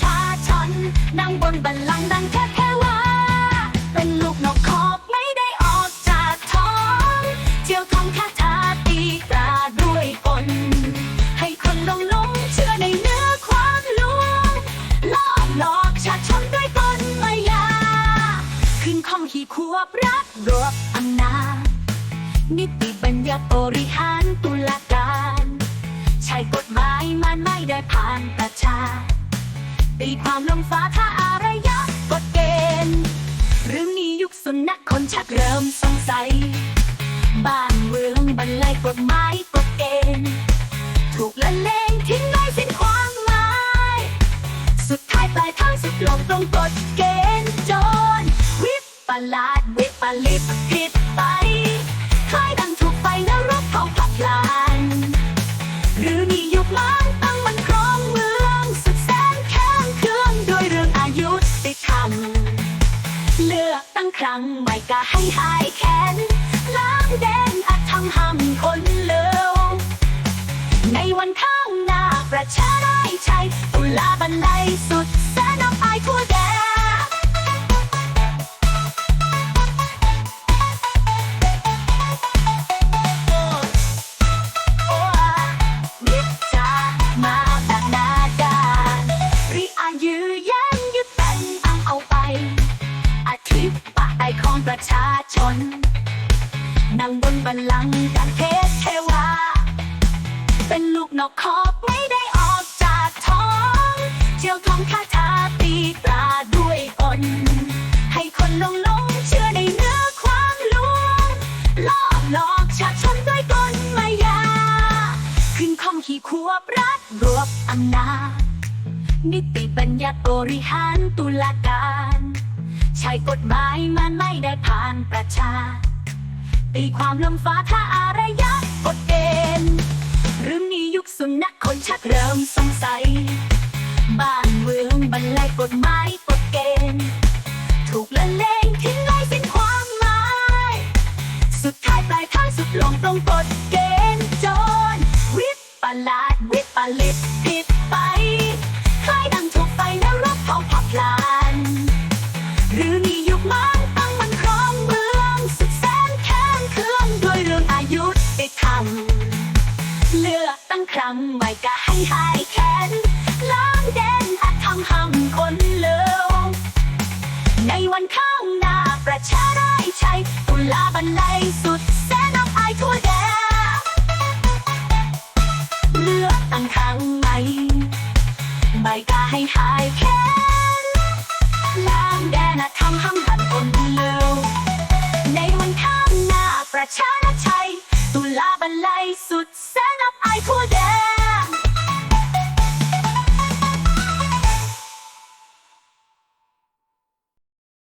ชาชนนั่งบนบัลลังก์ดังแค่แค่ว่าเป็นลูกนกขอบไม่ได้ออกจากท้อง เจียวทองคาถาตีตราด้วยกลให้คนลงลงเชื่อในเนื้อความลวงล่อหลอกชาชนด้วยกลมายา ขึ้นข้องขีควบรักรวบอำนาจนิติบัญญัติบริหารตุลาการ ใช้กฎหมายมันไม่ได้ผ่านประชา ตีความลงฟ้าถ้าอารยะกฎเกณฑ์หรือมียุคสุนัขคนชักเริ่มสงสัย บ้านเมืองบรรลัยกฎหมายกฎเกณฑ์ถูกละเลงทิ้งไว้สิ้นความหมาย สุดท้ายปลายทางสุดลงตรงกฎเกณฑ์จนวิปลาสวิปลิตผิดไป ครั้งใหม่ก็ให้หายแค้นล้างแดนอาจทำห้ำคนเลวในวันข้างหน้าประชาได้ใช้ตุลาบันไดสุด บัลลังก์การเทศเทวา เป็นลูกนกขอบไม่ได้ออกจากท้องเจียวทองคาถาตีตราด้วยกลให้คนลงลงเชื่อในเนื้อความลวงล่อหลอกชาชนด้วยกลมายา ขึ้นข้องขี่ควบรัฐรวบอำนาจนิติบัญญัติบริหารตุลาการ ใช้กฎหมายมันไม่ได้ผ่านประชา ตีความลมฟ้าถ้าอารยะกฎเกณฑ์หรือมียุคสุนัขคนชักเริ่มสงสัย บ้านเมืองบรรลัยกฎหมายกฎเกณฑ์ ถูกละเลงทิ้งไว้สิ้นความหมาย สุดท้ายปลายทางสุดลงตรงกฎเกณฑ์จนวิปลาสวิปลิตผิด จังครั้งใหม่ก็ให้หายแค้นล้างแดนอาจทำห้ำคนเลวในวันข้างหน้าประชาได้ใช้ตุลาบันไดสุดแสนอับอายทั่วแดนเลือกตั้งครั้งใหม่ไม่ก็ให้หายแค้นล้างแดนอาจทำห้ำหันคนเลวในวันข้างหน้าประชานชัยตุลาบันไล